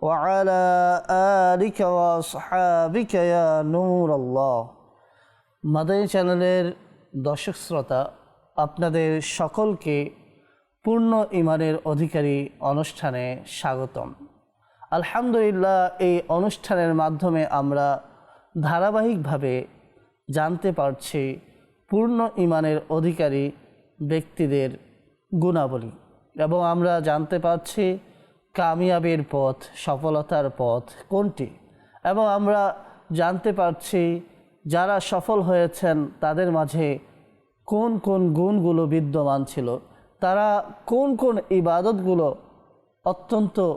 وعلى آلك وأصحابك يا نور الله মাদানী চ্যানেলের দর্শক শ্রোতা আপনাদের সকলকে পূর্ণ ইমানের অধিকারী অনুষ্ঠানে স্বাগতম আলহামদুলিল্লাহ এই অনুষ্ঠানের মাধ্যমে আমরা ধারাবাহিকভাবে জানতে পারছি পূর্ণ ইমানের অধিকারী ব্যক্তিদের গুণাবলী এবং আমরা জানতে পারছি কামিয়াবের পথ, সফলতার পথ কোনটি? এবং আমরা জানতে পারছি যারা সফল হয়েছেন তাদের মাঝে কোন কোন গুণগুলো বিদ্যমান ছিল? তারা কোন কোন ইবাদতগুলো অত্যন্ত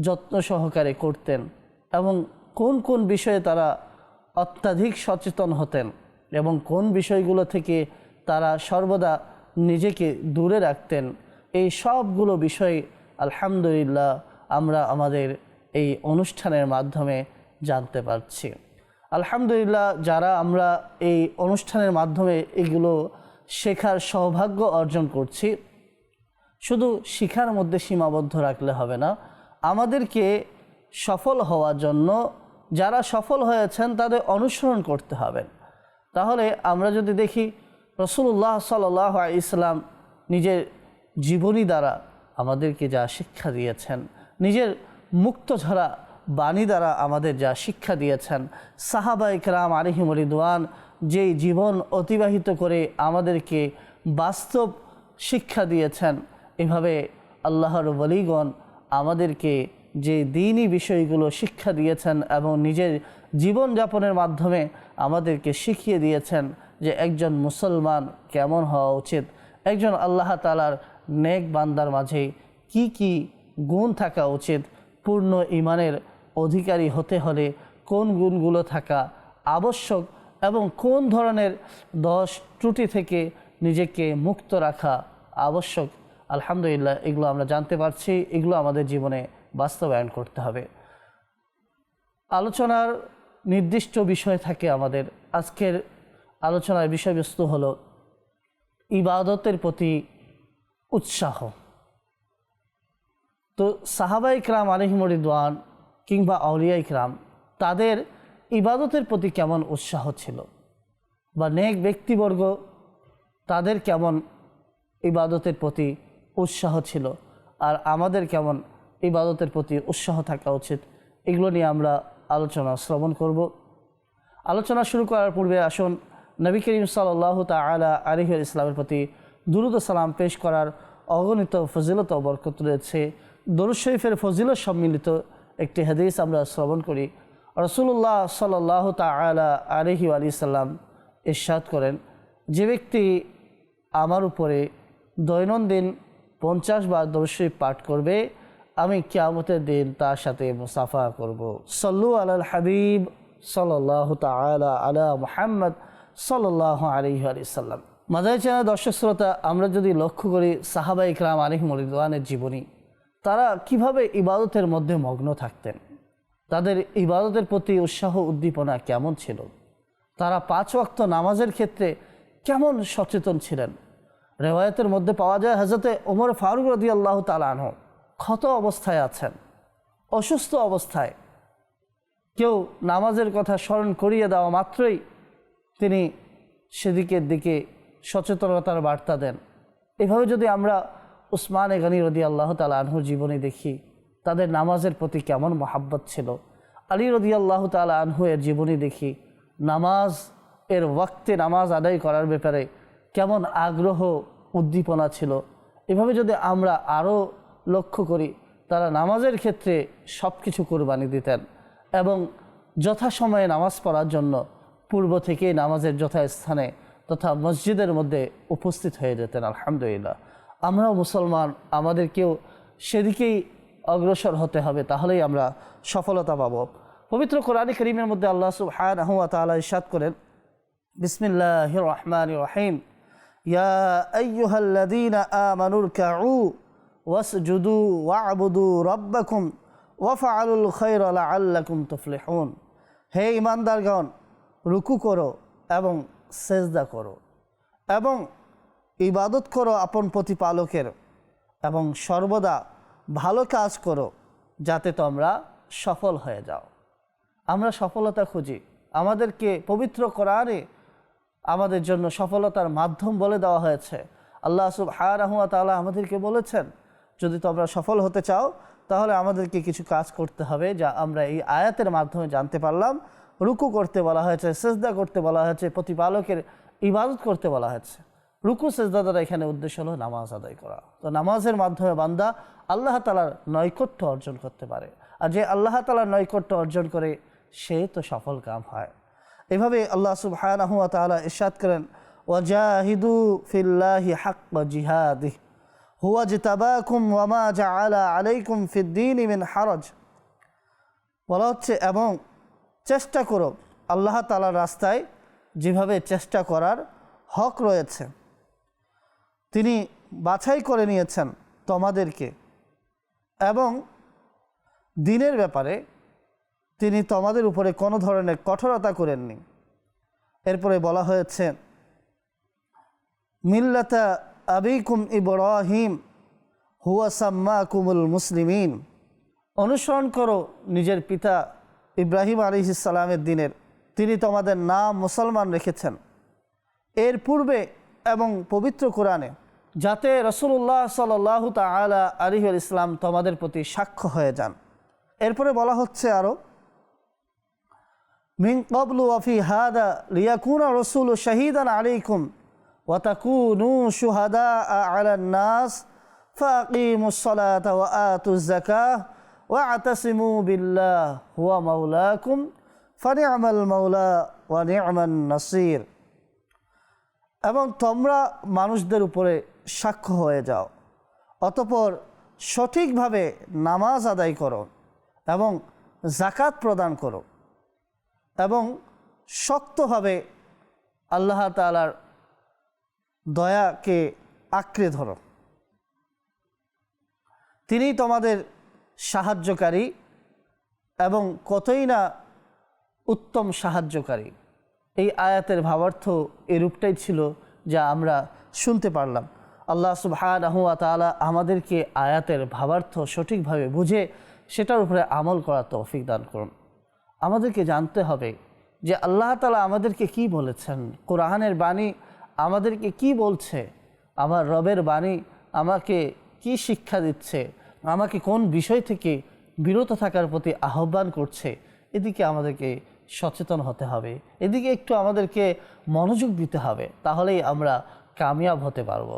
যত্ন সহকারে করতেন এবং কোন কোন বিষয়ে তারা অত্যাধিক সচেতন হতেন এবং কোন বিষয়গুলো থেকে তারা সর্বদা নিজেকে দূরে রাখতেন? এই সবগুলো বিষয় আলহামদুলিল্লাহ, আমরা আমাদের এই অনুষ্ঠানের মাধ্যমে জানতে পারছি। আলহামদুলিল্লাহ, যারা আমরা এই অনুষ্ঠানের মাধ্যমে এগুলো শেখার সৌভাগ্য অর্জন করছি, শুধু শিখার মধ্যে সীমাবদ্ধ রাখলে হবে না, আমাদেরকে সফল হওয়ার জন্য যারা সফল হয়েছেন তাদের অনুসরণ করতে হবে। তাহলে আমরা যদি দেখি রসুল্লাহ সাল ইসলাম নিজের জীবনী দ্বারা আমাদেরকে যা শিক্ষা দিয়েছেন, নিজের মুক্ত ঝরা বাণী দ্বারা আমাদের যা শিক্ষা দিয়েছেন সাহাবা ইকরাম আলিহিম রিদওয়ান যেই জীবন অতিবাহিত করে আমাদেরকে বাস্তব শিক্ষা দিয়েছেন, এভাবে আল্লাহর বলিগণ আমাদেরকে যে দিনই বিষয়গুলো শিক্ষা দিয়েছেন এবং নিজের জীবনযাপনের মাধ্যমে আমাদেরকে শিখিয়ে দিয়েছেন যে একজন মুসলমান কেমন হওয়া উচিত, একজন আল্লাহ তালার নেক বান্দার মাঝে কি কি গুণ থাকা উচিত? পূর্ণ ইমানের অধিকারী হতে হলে কোন গুণগুলো থাকা আবশ্যক এবং কোন ধরনের দশ ত্রুটি থেকে নিজেকে মুক্ত রাখা আবশ্যক? আলহামদুলিল্লাহ, এগুলো আমরা জানতে পারছি, এগুলো আমাদের জীবনে বাস্তবায়ন করতে হবে। আলোচনার নির্দিষ্ট বিষয় থাকে আমাদের। আজকের আলোচনার বিষয়বস্তু হলো ইবাদতের প্রতি উৎসাহ। তো সাহাবা ইকরাম আলহিমরিদওয়ান কিংবা আউলিয়া ইকরাম তাদের ইবাদতের প্রতি কেমন উৎসাহ ছিল? বা নেক ব্যক্তিবর্গ, তাদের কেমন ইবাদতের প্রতি উৎসাহ ছিল? আর আমাদের কেমন ইবাদতের প্রতি উৎসাহ থাকা উচিত? এগুলো নিয়ে আমরা আলোচনা, শ্রবণ করব। আলোচনা শুরু করার পূর্বে আসুন নবী করিম সাল্লাহ তালা আলিহ ইসলামের প্রতি দুরুদ সালাম পেশ করার অগণিত ফজিলত ও বরকত রয়েছে। দরুদ শরীফের ফজিলত সম্মিলিত একটি হাদিস আমরা শ্রবণ করি। রসুল্লাহ সাল্লাহ তালা আলহি আলি সাল্লাম ইরশাদ করেন, যে ব্যক্তি আমার উপরে দৈনন্দিন পঞ্চাশ বার দর্শী পাঠ করবে, আমি কিয়ামতের দিন তার সাথে মুসাফা করব। সল্লু আল হাবিব সাল্লাহ তালা আলা মুহাম্মদ সাল্লাহ আলহি আলি সাল্লাম। মাদাই চ্যানেল দর্শক শ্রোতা, আমরা যদি লক্ষ্য করি সাহাবা ইকরাম আলিহিম রিদওয়ানের জীবনী, তারা কীভাবে ইবাদতের মধ্যে মগ্ন থাকতেন? তাদের ইবাদতের প্রতি উৎসাহ উদ্দীপনা কেমন ছিল? তারা পাঁচ ওয়াক্ত নামাজের ক্ষেত্রে কেমন সচেতন ছিলেন? রেওয়ায়তের মধ্যে পাওয়া যায় হাজরতে ওমর ফারুক রদি আল্লাহ তালাহ ক্ষত অবস্থায় আছেন, অসুস্থ অবস্থায়। কেউ নামাজের কথা স্মরণ করিয়ে দেওয়া মাত্রই তিনি সেদিকের দিকে সচেতনতার বার্তা দেন। এভাবে যদি আমরা উসমান এগানি রদি আল্লাহ তালা আনহুর জীবনী দেখি, তাদের নামাজের প্রতি কেমন মহাব্বত ছিল? আলী রদি আল্লাহ তালা আনহু এর জীবনী দেখি, নামাজ, এর ওয়াক্তে নামাজ আদায় করার ব্যাপারে কেমন আগ্রহ, উদ্দীপনা ছিল? এভাবে যদি আমরা আরও লক্ষ্য করি, তারা নামাজের ক্ষেত্রে সব কিছু কোরবানি দিতেন এবং যথাসময়ে নামাজ পড়ার জন্য পূর্ব থেকেই নামাজের যথাস্থানে তথা মসজিদের মধ্যে উপস্থিত হয়ে যেতেন, আলহামদুলিল্লাহ। আমরাও মুসলমান, আমাদেরকেও সেদিকেই অগ্রসর হতে হবে, তাহলেই আমরা সফলতা পাব। পবিত্র কোরআন করিমের মধ্যে আল্লাহ সুবহানাহু ওয়া তাআলা ইরশাদ করেন, বিসমিল্লাহির রহমানির রহিম। তুফলিহুন। হে ঈমানদারগণ, রুকু করো এবং সেজদা করো। এবং ইবাদত করো আপন প্রতিপালকের এবং সর্বদা ভালো কাজ করো যাতে তোমরা সফল হয়ে যাও। আমরা সফলতা খুঁজি। আমাদেরকে পবিত্র কোরআনে আমাদের জন্য সফলতার মাধ্যম বলে দেওয়া হয়েছে। আল্লাহ সুব হায়ারহমা তাআলা আমাদেরকে বলেছেন, যদি তোমরা সফল হতে চাও, তাহলে আমাদেরকে কিছু কাজ করতে হবে যা আমরা এই আয়াতের মাধ্যমে জানতে পারলাম। রুকু করতে বলা হয়েছে, সেজদা করতে বলা হয়েছে, প্রতিপালকের ইবাদত করতে বলা হয়েছে। রুকু, সেজদা দ্বারা এখানে উদ্দেশ্য হলো নামাজ আদায় করা। তো নামাজের মাধ্যমে বান্দা আল্লাহ তালার নৈকট্য অর্জন করতে পারে। আর যে আল্লাহ তালার নৈকট্য অর্জন করে, সে তো সফল কাম হয়। এভাবে আল্লাহ সুবহানাহু ওয়া তাআলা ইরশাদ করেন, ওয়াজাহিদু ফিল্লাহি হাক্কা জিহাদি, হুয়া জিতাবাকুম ওয়া মা জাআলা আলাইকুম ফিদ্দিন মিন হারজ। বলা হচ্ছে, এবং চেষ্টা করো আল্লাহ তালার রাস্তায় যেভাবে চেষ্টা করার হক রয়েছে। তিনি বাছাই করে নিয়েছেন তোমাদেরকে এবং দিনের ব্যাপারে তিনি তোমাদের উপরে কোনো ধরনের কঠোরতা করেননি। এরপরে বলা হয়েছে, মিল্লাতা আবিকুম ইব্রাহিম, হুয়া সাম্মা কুমুল মুসলিমিন। অনুসরণ করো নিজের পিতা ইব্রাহিম আলী ইসালামের দিনের তিনি তোমাদের নাম মুসলমান রেখেছেন। এর পূর্বে এবং পবিত্র কোরআনে যাতে রসুল্লাহ সাল্লাহ তালা আলিহুল ইসলাম তোমাদের প্রতি সাক্ষ্য হয়ে যান। এরপরে বলা হচ্ছে আরও মিন কবলু ওয়াফি হাদা লিয়াকুনা রসুল শাহিদান আলাইকুম ওয়াতাকুনু শুহাদা আলা নাস ফাকিমু ওয়া আতাসিমু বিল্লাহ, হুয়া মাউলাকুম ফানি আমাল মাউলা নাসির। এবং তোমরা মানুষদের উপরে সাক্ষ্য হয়ে যাও। অতপর সঠিকভাবে নামাজ আদায় করো এবং জাকাত প্রদান করো এবং শক্তভাবে আল্লাহ তালার দয়াকে আঁকড়ে ধরো। তিনি তোমাদের সাহায্যকারী এবং কতই না উত্তম সাহায্যকারী। এই আয়াতের ভাবার্থ এরূপটাই ছিল যা আমরা শুনতে পারলাম। আল্লাহ সুবহানাহুয়া তাআলা আমাদেরকে আয়াতের ভাবার্থ সঠিকভাবে বুঝে সেটার উপরে আমল করার তৌফিক দান করুন। আমাদেরকে জানতে হবে যে আল্লাহ তালা আমাদেরকে কি বলেছেন? কোরআনের বাণী আমাদেরকে কি বলছে? আমার রবের বাণী আমাকে কি শিক্ষা দিচ্ছে? আমাকে কোন বিষয় থেকে বিরত থাকার প্রতি আহ্বান করছে, এদিকে আমাদেরকে সচেতন হতে হবে। এদিকে একটু আমাদেরকে মনোযোগ দিতে হবে, তাহলেই আমরা কামিয়াব হতে পারব।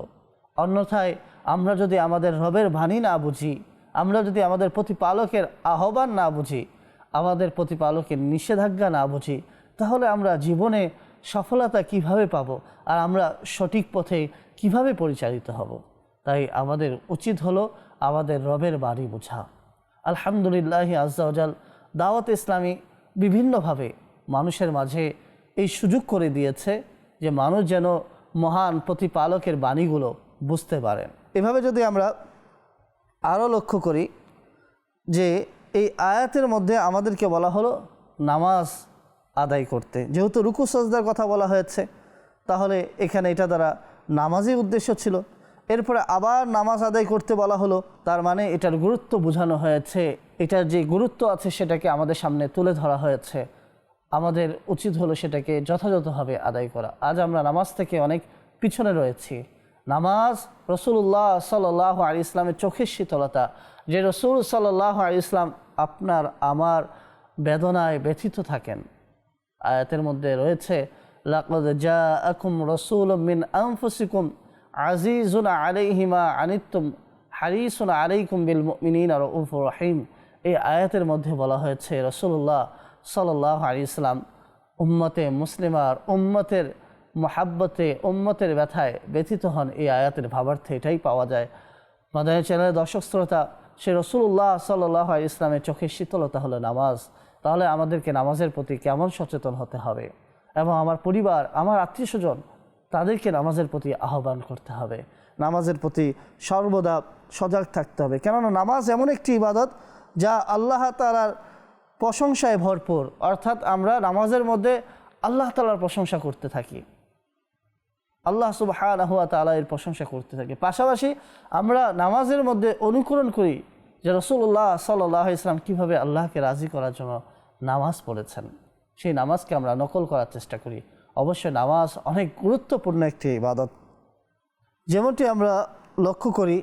অন্যথায় আমরা যদি আমাদের রবের বাণী না বুঝি, আমরা যদি আমাদের প্রতিপালকের আহ্বান না বুঝি, আমাদের প্রতিপালকের নিষেধাজ্ঞা না বুঝি, তাহলে আমরা জীবনে সফলতা কীভাবে পাবো আর আমরা সঠিক পথে কীভাবে পরিচালিত হব? তাই আমাদের উচিত হলো আমাদের রবের বাড়ি বোঝা। আলহামদুলিল্লাহ আজাল দাওয়াত ইসলামী বিভিন্নভাবে মানুষের মাঝে এই সুযোগ করে দিয়েছে যে মানুষ যেন মহান প্রতিপালকের বাণীগুলো বুঝতে পারেন এভাবে যদি আমরা আরও লক্ষ্য করি যে এই আয়াতের মধ্যে আমাদেরকে বলা হলো নামাজ আদায় করতে। যেহেতু রুকু, সজদার কথা বলা হয়েছে, তাহলে এখানে এটা দ্বারা নামাজই উদ্দেশ্য ছিল। এরপরে আবার নামাজ আদায় করতে বলা হলো, তার মানে এটার গুরুত্ব বোঝানো হয়েছে। এটার যে গুরুত্ব আছে সেটাকে আমাদের সামনে তুলে ধরা হয়েছে। আমাদের উচিত হলো সেটাকে যথাযথভাবে আদায় করা। আজ আমরা নামাজ থেকে অনেক পিছনে রয়েছি। নামাজ রসুল্লাহ সাল্লাহ আলি ইসলামের চোখের শীতলতা। যে রসুল সাল্লাহ আলি ইসলাম আপনার, আমার বেদনায় ব্যথিত থাকেন। আয়াতের মধ্যে রয়েছে, লাকদ জা আকুম রসুল মিন আনফুসিকুম আজিজুন আলাইহিমা আনিত্তুম, হারিসুন আলাইকুম বিল মিনীন আর উফুর রহিম। এই আয়াতের মধ্যে বলা হয়েছে রসুল্লাহ সাল্লাহ আলি ইসলাম উম্মতে মুসলিমার উম্মতের মহাব্বতে, উম্মতের ব্যথায় ব্যথিত হন। এই আয়াতের ভাবার্থে এটাই পাওয়া যায়। মাদানী চ্যানেলের দর্শক শ্রোতা, সে রসুল্লাহ সাল্লাহ ইসলামের চোখের শীতলতা হলো নামাজ। তাহলে আমাদেরকে নামাজের প্রতি কেমন সচেতন হতে হবে? এবং আমার পরিবার, আমার আত্মীয় স্বজন তাদেরকে নামাজের প্রতি আহ্বান করতে হবে। নামাজের প্রতি সর্বদা সজাগ থাকতে হবে। কেননা নামাজ এমন একটি ইবাদত যা আল্লাহ তালার প্রশংসায় ভরপুর। অর্থাৎ আমরা নামাজের মধ্যে আল্লাহ তালার প্রশংসা করতে থাকি। আল্লাহ সুবাহ তালা এর প্রশংসা করতে থাকি। পাশাপাশি আমরা নামাজের মধ্যে অনুকরণ করি যে রসুল্লাহ সাল্লাহ ইসলাম কীভাবে আল্লাহকে রাজি করার জন্য নামাজ পড়েছেন। সেই নামাজকে আমরা নকল করার চেষ্টা করি। অবশ্যই নামাজ অনেক গুরুত্বপূর্ণ একটি ইবাদত। যেমনটি আমরা লক্ষ্য করি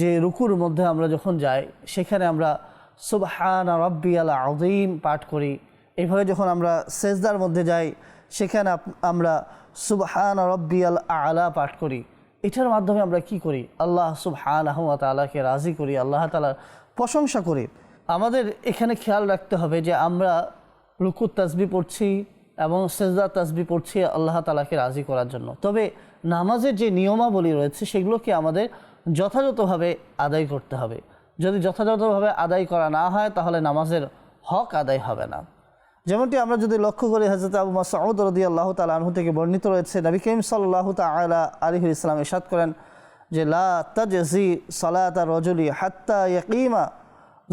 যে রুকুর মধ্যে আমরা যখন যাই, সেখানে আমরা সুবহান রব্বি আল আদিম পাঠ করি। এভাবে যখন আমরা সেজদার মধ্যে যাই, সেখানে আমরা সুবহান রব্বি আল আলা পাঠ করি। এটার মাধ্যমে আমরা কি করি? আল্লাহ সুবহান আহমদ তালাকে রাজি করি, আল্লাহ তালার প্রশংসা করি। আমাদের এখানে খেয়াল রাখতে হবে যে আমরা রুকুর তাসবি পড়ছি এবং সেজদার তাসবি পড়ছি আল্লাহ তালাকে রাজি করার জন্য। তবে নামাজের যে নিয়মাবলী রয়েছে, সেগুলোকে আমাদের যথাযথভাবে আদায় করতে হবে। যদি যথাযথভাবে আদায় করা না হয়, তাহলে নামাজের হক আদায় হবে না। যেমনটি আমরা যদি লক্ষ্য করি হজরত আবু মাসউদ রদি আল্লাহ তালা আনহু থেকে বর্ণিত রয়েছে, নবী করিম সাল্লাহ তালা আলিহুল ইসলাম ইসাদ করেন যে, লা তাজি সালাত রজুলি হাত্তা ইয়াকিমা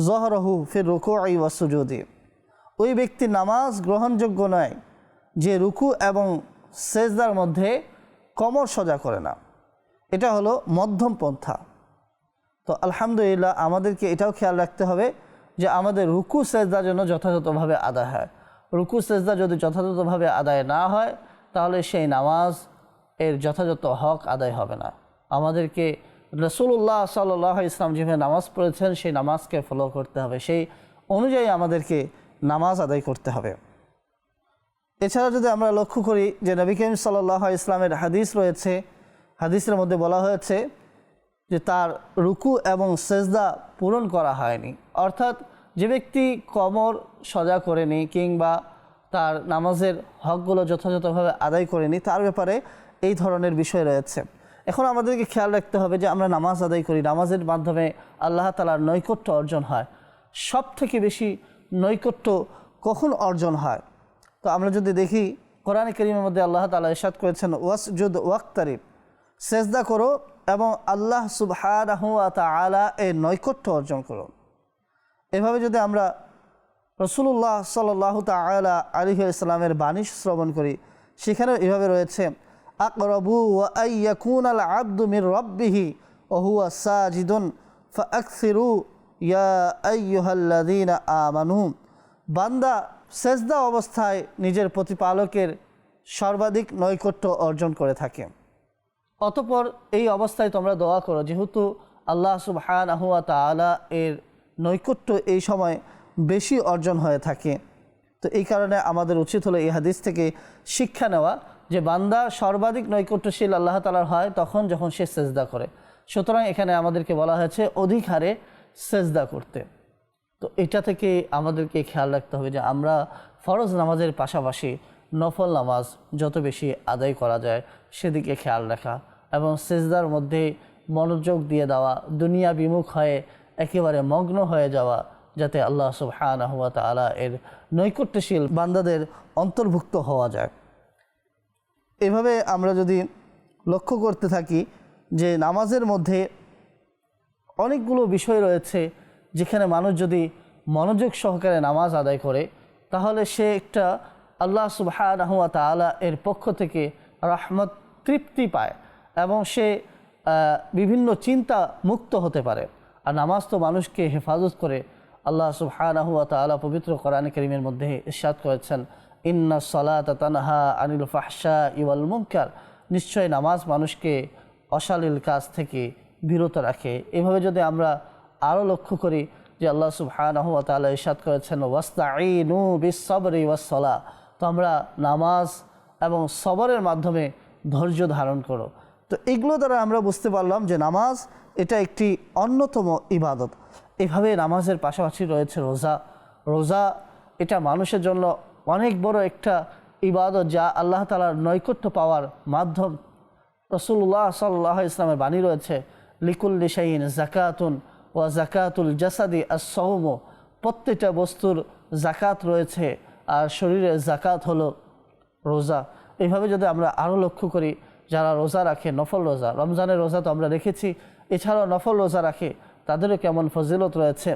জহরহু ফির রুকুআই ওয়াসুজুদি ওই ব্যক্তি নামাজ গ্রহণযোগ্য নয়। যে রুকু এবং সেজদার মধ্যে কমর সজা করে না। এটা হলো মধ্যম পন্থা। তো আলহামদুলিল্লাহ আমাদেরকে এটাও খেয়াল রাখতে হবে যে আমাদের রুকু সেজদা যেন যথাযথভাবে আদায় হয়। রুকু, সেজদা যদি যথাযথভাবে আদায় না হয়, তাহলে সেই নামাজ এর যথাযথ হক আদায় হবে না। আমাদেরকে রসুল্লাহ সাল্লাহ ইসলাম যেভাবে নামাজ পড়েছেন, সেই নামাজকে ফলো করতে হবে। সেই অনুযায়ী আমাদেরকে নামাজ আদায় করতে হবে। এছাড়া যদি আমরা লক্ষ্য করি যে নবী করিম সাল্লাহ ইসলামের হাদিস রয়েছে, হাদিসের মধ্যে বলা হয়েছে যে তার রুকু এবং সেজদা পূরণ করা হয়নি। অর্থাৎ যে ব্যক্তি কমর সজা করেনি কিংবা তার নামাজের হকগুলো যথাযথভাবে আদায় করেনি, তার ব্যাপারে এই ধরনের বিষয় রয়েছে। এখন আমাদেরকে খেয়াল রাখতে হবে যে আমরা নামাজ আদায় করি, নামাজের মাধ্যমে আল্লাহ তালার নৈকট্য অর্জন হয়। সব থেকে বেশি নৈকট্য কখন অর্জন হয়? তো আমরা যদি দেখি, কোরআন করিমের মধ্যে আল্লাহ তালা ইসাদ করেছেন, ওয়াসজুদ ওয়াক্তারিব, সেজদা করো এবং আল্লাহ সুবহানাহু ওয়া তাআলা এর নৈকট্য অর্জন করো। এভাবে যদি আমরা রসুল্লাহ সাল্লাহ তালা আলী ইসলামের বাণী শ্রবণ করি, সেখানেও এভাবে রয়েছে, আকরবু ওয়াইয়াকুন আল আব্দু মির রব্বিহি ওহুয়া সাজিদুন ফাকসিরু ইয়া আইয়ুহাল্লাযীনা আমানু। বান্দা সেজদা অবস্থায় নিজের প্রতিপালকের সর্বাধিক নৈকট্য অর্জন করে থাকে। অতপর এই অবস্থায় তোমরা দোয়া করো, যেহেতু আল্লাহ সুবহান আহুয়া তালা এর নৈকট্য এই সময় বেশি অর্জন হয়ে থাকে। তো এই কারণে আমাদের উচিত হলো এই হাদিস থেকে শিক্ষা নেওয়া যে বান্দা সর্বাধিক নৈকট্যশীল আল্লাহ তালার হয় তখন যখন সে সেজদা করে। সুতরাং এখানে আমাদেরকে বলা হয়েছে অধিক হারে সেজদা করতে। তো এটা থেকে আমাদেরকে খেয়াল রাখতে হবে যে আমরা ফরজ নামাজের পাশাপাশি নফল নামাজ যত বেশি আদায় করা যায় সেদিকে খেয়াল রাখা এবং সেজদার মধ্যে মনোযোগ দিয়ে দেওয়া, দুনিয়া বিমুখ হয়ে একেবারে মগ্ন হয়ে যাওয়া যাতে আল্লাহ সুবহান হুয়া তালা এর নৈকট্যশীল বান্দাদের অন্তর্ভুক্ত হওয়া যায়। এভাবে আমরা যদি লক্ষ্য করতে থাকি যে নামাজের মধ্যে অনেকগুলো বিষয় রয়েছে যেখানে মানুষ যদি মনোযোগ সহকারে নামাজ আদায় করে, তাহলে সে একটা আল্লাহ সুবাহ তালা এর পক্ষ থেকে রহমত তৃপ্তি পায় এবং সে বিভিন্ন চিন্তা মুক্ত হতে পারে। আর নামাজ তো মানুষকে হেফাজত করে আল্লাহ সুবহানাহ ওয়া তাআলা পবিত্র কোরআন করিমের মধ্যে ইরশাদ করেছেন, ইন্না সলাত তানহা আনিল ফাহশা ইওয়াল মুনকার। নিশ্চয় নামাজ মানুষকে অশালীল কাজ থেকে বিরত রাখে। এভাবে যদি আমরা আরও লক্ষ্য করি যে আল্লাহ সুবহানাহ ওয়া তাআলা ইরশাদ করেছেন, ওয়াস্তাঈনু বিস-সাবরি ওয়াস-সালাহ তো আমরা নামাজ এবং সবরের মাধ্যমে ধৈর্য ধারণ করো। তো এগুলো দ্বারা আমরা বুঝতে পারলাম যে নামাজ এটা একটি অন্যতম ইবাদত। এভাবে নামাজের পাশাপাশি রয়েছে রোজা। রোজা এটা মানুষের জন্য অনেক বড় একটা ইবাদত যা আল্লাহ তালার নৈকট্য পাওয়ার মাধ্যম। রসুল্লাহ সাল্লাহ ইসলামের বাণী রয়েছে, লিকুল্লি শাইন জাকাতুন ওয়া জাকাতুল জাসাদি আর সৌম প্রত্যেকটা বস্তুর জাকাত রয়েছে আর শরীরের জাকাত হলো রোজা। এইভাবে যদি আমরা আরও লক্ষ্য করি, যারা রোজা রাখে, নফল রোজা, রমজানের রোজা তো আমরা রেখেছি, এছাড়াও নফল রোজা রাখে, তাদেরও কেমন ফজিলত রয়েছে?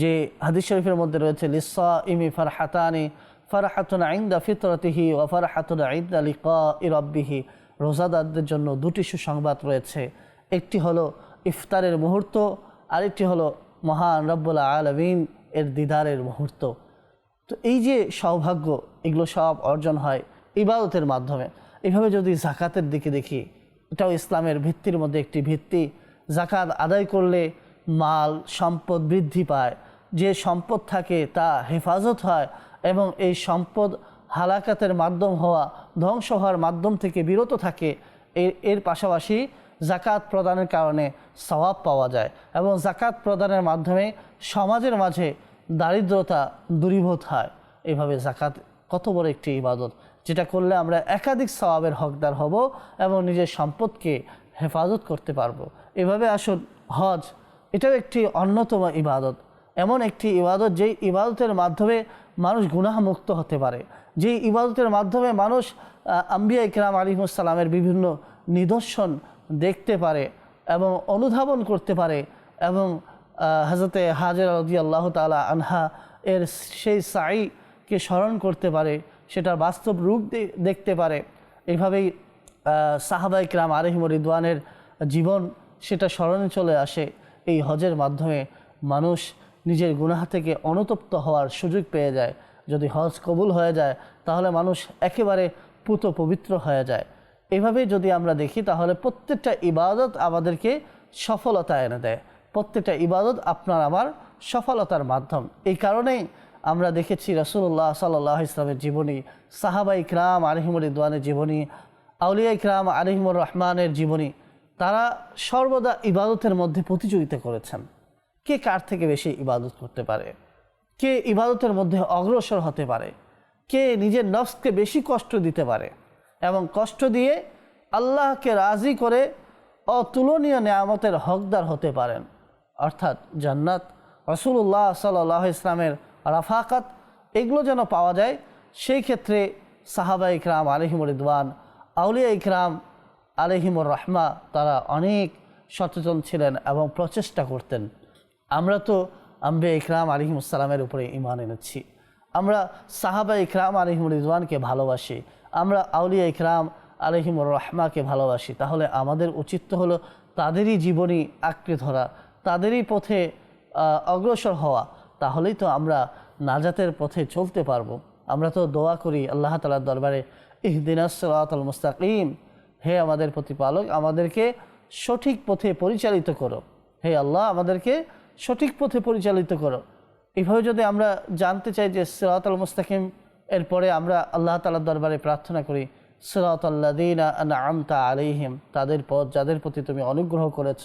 যে হাদিস শরীফের মধ্যে রয়েছে লিসা ইমি ফারহাতানি, ফারহাতুন আইন্দা ফিতরতিহি ও ফারহাতুন আইন্দা লিকা ইরব্বিহি রোজাদারদের জন্য দুটি সুসংবাদ রয়েছে। একটি হলো ইফতারের মুহূর্ত। আরেকটি হলো মহান রব্বুল্লা আলমিন এর দিদারের মুহূর্ত। তো এই যে সৌভাগ্য, এগুলো সব অর্জন হয় ইবাদতের মাধ্যমে। এভাবে যদি জাকাতের দিকে দেখি, এটাও ইসলামের ভিত্তির মধ্যে একটি ভিত্তি। জাকাত আদায় করলে মাল, সম্পদ বৃদ্ধি পায়। যে সম্পদ থাকে তা হেফাজত হয় এবং এই সম্পদ হালাকাতের মাধ্যম হওয়া, ধ্বংস হওয়ার মাধ্যম থেকে বিরত থাকে। এর এর পাশাপাশি জাকাত প্রদানের কারণে সওয়াব পাওয়া যায় এবং জাকাত প্রদানের মাধ্যমে সমাজের মাঝে দারিদ্রতা দূরীভূত হয়। এভাবে জাকাত কত বড় একটি ইবাদত, যেটা করলে আমরা একাধিক সওয়াবের হকদার হব এবং নিজের সম্পদকে হেফাজত করতে পারব। এভাবে আসুন, হজ এটাও একটি অন্যতম ইবাদত। এমন একটি ইবাদত যেই ইবাদতের মাধ্যমে মানুষ গুনাহমুক্ত হতে পারে। যেই ইবাদতের মাধ্যমে মানুষ আম্বিয়া ইকরাম আলিমুসালামের বিভিন্ন নিদর্শন দেখতে পারে এবং অনুধাবন করতে পারে এবং হজরতে হাজর রদি আল্লাহ তালা আনহা এর সেই সাইকে স্মরণ করতে পারে, সেটার বাস্তব রূপ দেখতে পারে। এইভাবেই সাহাবা ইকরাম আলহিম রিদওয়ানের জীবন সেটা স্মরণে চলে আসে। এই হজের মাধ্যমে মানুষ নিজের গুনাহ থেকে অনুতপ্ত হওয়ার সুযোগ পেয়ে যায়। যদি হজ কবুল হয়ে যায়, তাহলে মানুষ একেবারে পুত পবিত্র হয়ে যায়। এভাবে যদি আমরা দেখি, তাহলে প্রত্যেকটা ইবাদত আমাদেরকে সফলতা এনে দেয়। প্রত্যেকটা ইবাদত আপনার আমার সফলতার মাধ্যম। এই কারণেই আমরা দেখেছি রসুল্লাহ সাল্লাহ ইসলামের জীবনী, সাহাবা ইকরাম আলহিমুল ইদওয়ানের জীবনী, আউলিয়া ইকরাম আলহিমুর রহমানের জীবনী, তারা সর্বদা ইবাদতের মধ্যে প্রতিযোগিতা করেছেন। কে কার থেকে বেশি ইবাদত করতে পারে? কে ইবাদতের মধ্যে অগ্রসর হতে পারে? কে নিজের নফসকে বেশি কষ্ট দিতে পারে? এবং কষ্ট দিয়ে আল্লাহকে রাজি করে অতুলনীয় নিয়ামতের হকদার হতে পারেন। অর্থাৎ জান্নাত রসুল্লাহ সাল্লাহ ইসলামের রাফাকাত, এগুলো যেন পাওয়া যায়, সেই ক্ষেত্রে সাহাবা ইকরাম আলহিমুর রিদওয়ান, আউলিয়া ইকরাম আলহিমুর রহমা, তারা অনেক সচেতন ছিলেন এবং প্রচেষ্টা করতেন। আমরা তো আম্বে ইকরাম আলিহিমুসালামের উপরে ইমান এনেছি। আমরা সাহাবা ইকরাম আলিহিমুর রিজওয়ানকে ভালোবাসি। আমরা আউলিয়া ইকরাম আলহিমুর রহমাকে ভালোবাসি। তাহলে আমাদের উচিত তো হলো তাদেরই জীবনী আঁকড়ে ধরা, তাদেরই পথে অগ্রসর হওয়া। তাহলেই তো আমরা নাজাতের পথে চলতে পারব। আমরা তো দোয়া করি আল্লাহ তালার দরবারে ইহদিনাসরাতুল মুস্তাকিম। হে আমাদের প্রতিপালক, আমাদেরকে সঠিক পথে পরিচালিত করো। হে আল্লাহ, আমাদেরকে সঠিক পথে পরিচালিত করো। এভাবে যদি আমরা জানতে চাই যে সিরাত আল মুস্তাকিম এরপরে আমরা আল্লাহ তালার দরবারে প্রার্থনা করি সিরাত আল্লাদিনা আমতা আলিহিম তাদের পথ, যাদের প্রতি তুমি অনুগ্রহ করেছ।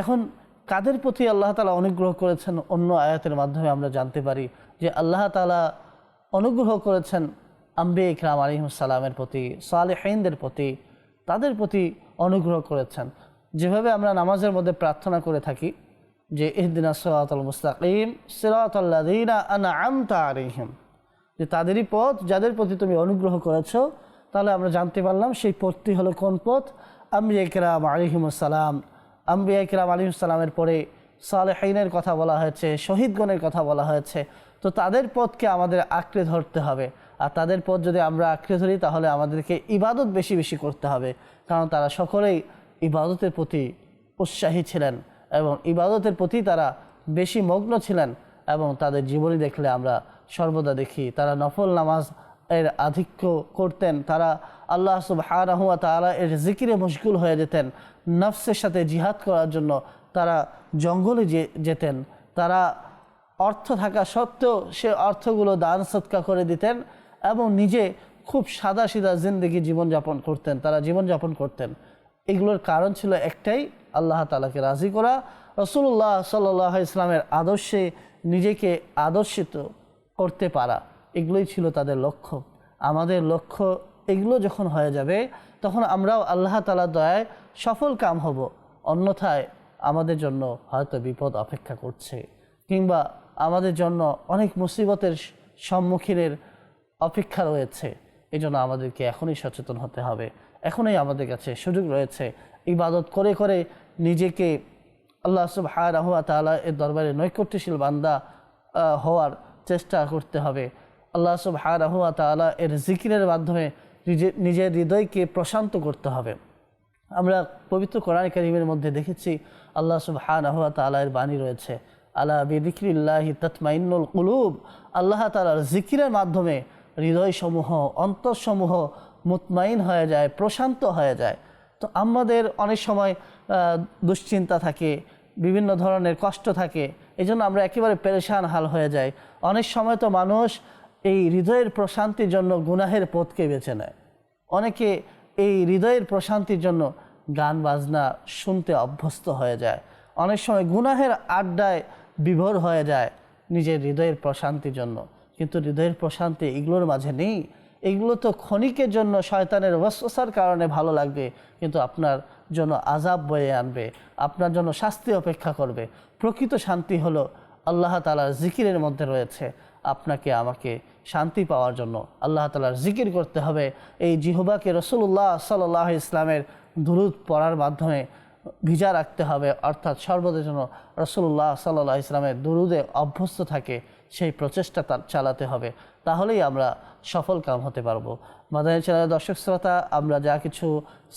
এখন কাদের প্রতি আল্লাহ তালা অনুগ্রহ করেছেন অন্য আয়াতের মাধ্যমে আমরা জানতে পারি যে আল্লাহ তালা অনুগ্রহ করেছেন আম্বে ইকরাম আলিমসালামের প্রতি, সালেহিনদের প্রতি, তাদের প্রতি অনুগ্রহ করেছেন। যেভাবে আমরা নামাজের মধ্যে প্রার্থনা করে থাকি যে, ইহদিনা সিরাতুল মুস্তাকিম, সিরাতাল্লাযীনা আনআমতা আলাইহিম যে তাদেরই পথ, যাদের প্রতি তুমি অনুগ্রহ করেছ, তাহলে আমরা জানতে পারলাম সেই পথটি হলো কোন পথ? আম্বিয়া ইকরাম আলিহিমসালাম আম্বিয়া ইকরাম আলিমসালামের পরে সালেহাইনের কথা বলা হয়েছে, শহীদগণের কথা বলা হয়েছে। তো তাদের পথকে আমাদের আঁকড়ে ধরতে হবে। আর তাদের পথ যদি আমরা আঁকড়ে ধরি, তাহলে আমাদেরকে ইবাদত বেশি বেশি করতে হবে। কারণ তারা সকলেই ইবাদতের প্রতি উৎসাহী ছিলেন এবং ইবাদতের প্রতি তারা বেশি মগ্ন ছিলেন এবং তাদের জীবনী দেখলে আমরা সর্বদা দেখি। তারা নফল নামাজ এর আধিক্য করতেন। তারা আল্লাহ সুবহানাহুয়া তারা এর জিকিরে মশগুল হয়ে যেতেন। নফসের সাথে জিহাদ করার জন্য তারা জঙ্গলে যেতেন। তারা অর্থ থাকা সত্ত্বেও সে অর্থগুলো দান সৎকা করে দিতেন এবং নিজে খুব সাদা সিধা জিন্দগি জীবনযাপন করতেন। তারা জীবনযাপন করতেন। এগুলোর কারণ ছিল একটাই, আল্লাহ তালাকে রাজি করা। রসুল্লাহ সাল্লাহ ইসলামের আদর্শে নিজেকে আদর্শিত করতে পারা, এগুলোই ছিল তাদের লক্ষ্য। আমাদের লক্ষ্য এগুলো যখন হয়ে যাবে, তখন আমরাও আল্লাহ তালা দয়ায় সফল কাম হব। অন্যথায় আমাদের জন্য হয়তো বিপদ অপেক্ষা করছে। কিংবা আমাদের জন্য অনেক মুসিবতের সম্মুখীনের অপেক্ষা রয়েছে। এই জন্য আমাদেরকে এখনই সচেতন হতে হবে। এখনই আমাদের কাছে সুযোগ রয়েছে। ইবাদত করে করে নিজেকে আল্লাহ সুবহানাহু ওয়া তাআলা এর দরবারে নৈকট্যশীল বান্দা হওয়ার চেষ্টা করতে হবে। আল্লাহ সুবহানাহু ওয়া তাআলা এর জিকিরের মাধ্যমে নিজে, নিজের হৃদয়কে প্রশান্ত করতে হবে। আমরা পবিত্র কোরআন কারিমের মধ্যে দেখেছি, আল্লাহ সুবহানাহু ওয়া তাআলা এর বাণী রয়েছে আল্লাহ বিদিক্রিল্লাহি তাতমাইন্নুল কুলুব আল্লাহ তাআলার জিকিরের মাধ্যমে হৃদয়সমূহ, অন্তরসমূহ মুতমাইন হয়ে যায়, প্রশান্ত হয়ে যায়। তো আমাদের অনেক সময় দুশ্চিন্তা থাকে, বিভিন্ন ধরনের কষ্ট থাকে এই আমরা একেবারে পেরেশান হাল হয়ে যাই। অনেক সময় তো মানুষ এই হৃদয়ের প্রশান্তির জন্য গুনাহের পথকে বেছে নেয়। অনেকে এই হৃদয়ের প্রশান্তির জন্য গান, বাজনা শুনতে অভ্যস্ত হয়ে যায়। অনেক সময় গুনাহের আড্ডায় বিভোর হয়ে যায় নিজের হৃদয়ের প্রশান্তির জন্য। কিন্তু হৃদয়ের প্রশান্তি এগুলোর মাঝে নেই। এগুলো তো ক্ষণিকের জন্য শয়তানের ওয়াসওয়াসার কারণে ভালো লাগবে, কিন্তু আপনার জন্য আজাব বয়ে আনবে, আপনার জন্য শাস্তি অপেক্ষা করবে। প্রকৃত শান্তি হলো আল্লাহ তালার জিকিরের মধ্যে রয়েছে। আপনাকে, আমাকে শান্তি পাওয়ার জন্য আল্লাহ তালার জিকির করতে হবে। এই জিহবাকে রসুল্লাহ সাল্লাহ ইসলামের দুরুদ পড়ার মাধ্যমে ভিজা রাখতে হবে। অর্থাৎ সর্বদা যেন রসুল্লাহ সাল্লাহ ইসলামের দুরুদে অভ্যস্ত থাকে, সেই প্রচেষ্টা তার চালাতে হবে। তাহলেই আমরা সফল কাম হতে পারব। মাদানী চ্যানেলের দর্শক শ্রোতা, আমরা যা কিছু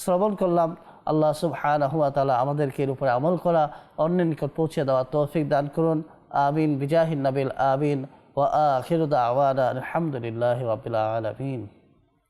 শ্রবণ করলাম, আল্লাহ সুবহানাহু ওয়া তাআলা আমাদেরকে এর উপরে আমল করা, অন্যের নিকট পৌঁছে দেওয়া তৌফিক দান করুন। আমিন বিজাহিন নাবিল আমিন ওয়া আখিরু দাওয়ানা আলহামদুলিল্লাহি রাব্বিল আলামিন